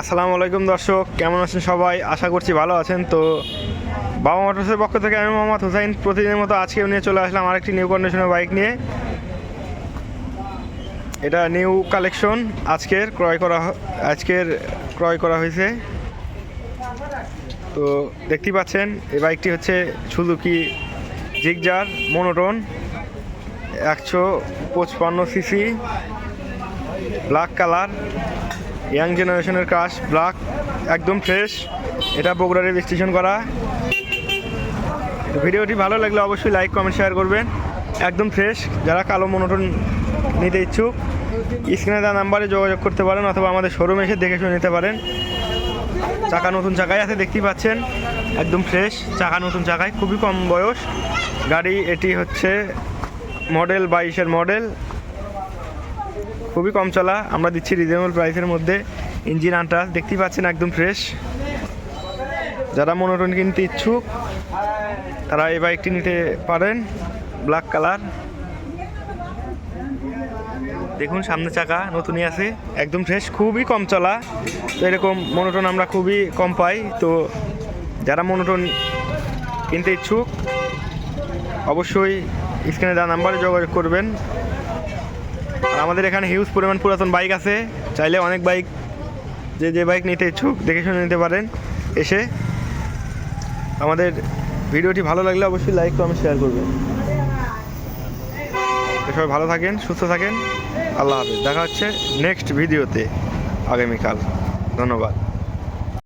আসসালামু আলাইকুম দর্শক, কেমন আছেন সবাই? আশা করছি ভালো আছেন। তো বাবা মোটরসের পক্ষ থেকে আমি মোহাম্মদ হুসাইন। প্রতিদিনের মতো আজকেও নিয়ে চলে আসলাম আরেকটি নিউ কন্ডিশনের বাইক নিয়ে। এটা নিউ কালেকশন আজকের ক্রয় করা আজকের ক্রয় করা হয়েছে। তো দেখতেই পাচ্ছেন, এই বাইকটি হচ্ছে সুজুকি জিগজার মনোটন একশো পঁচপান্ন সিসি ব্ল্যাক কালার ইয়াং জেনারেশনের কাশ ব্ল্যাক একদম ফ্রেশ এটা বগুড়া রেজিস্ট্রেশন করা। তো ভিডিওটি ভালো লাগলে অবশ্যই লাইক কমেন্ট শেয়ার করবেন। একদম ফ্রেশ যারা কালো মনোটন নিতে ইচ্ছুক স্ক্রিনে দেওয়া নাম্বারে যোগাযোগ করতে পারেন অথবা আমাদের শোরুমে এসে দেখে শুনে নিতে পারেন। চাকা, নতুন চাকায় আছে, দেখতেই পাচ্ছেন। একদম ফ্রেশ চাকা, নতুন চাকায় খুবই কম বয়স। গাড়ি এটি হচ্ছে মডেল বাইশের মডেল খুবই কম চলা। আমরা দিচ্ছি রিজনেবল প্রাইসের মধ্যে। ইঞ্জিন আনটাস দেখতেই পাচ্ছেন একদম ফ্রেশ যারা মনোটন কিনতে ইচ্ছুক, তারা এই বাইকটি নিতে পারেন। ব্ল্যাক কালার দেখুন, সামনে চাকা নতুনই আছে। একদম ফ্রেশ খুবই কম চলা। তো এরকম মনোটন আমরা খুবই কম পাই। তো যারা মনোটন কিনতে ইচ্ছুক, অবশ্যই স্ক্রিনে দেওয়া নাম্বারে যোগাযোগ করবেন। আমাদের এখানে হিউজ পরিমাণ পুরাতন বাইক আছে। চাইলে অনেক বাইক যে যে বাইক নিতে ইচ্ছুক, দেখে শুনে নিতে পারেন। এসে আমাদের ভিডিওটি ভালো লাগলে অবশ্যই লাইক কমেন্ট শেয়ার করবেন। সবাই ভালো থাকেন, সুস্থ থাকেন। আল্লাহ হাফেজ। দেখা হচ্ছে নেক্সট ভিডিওতে আগামীকাল। ধন্যবাদ।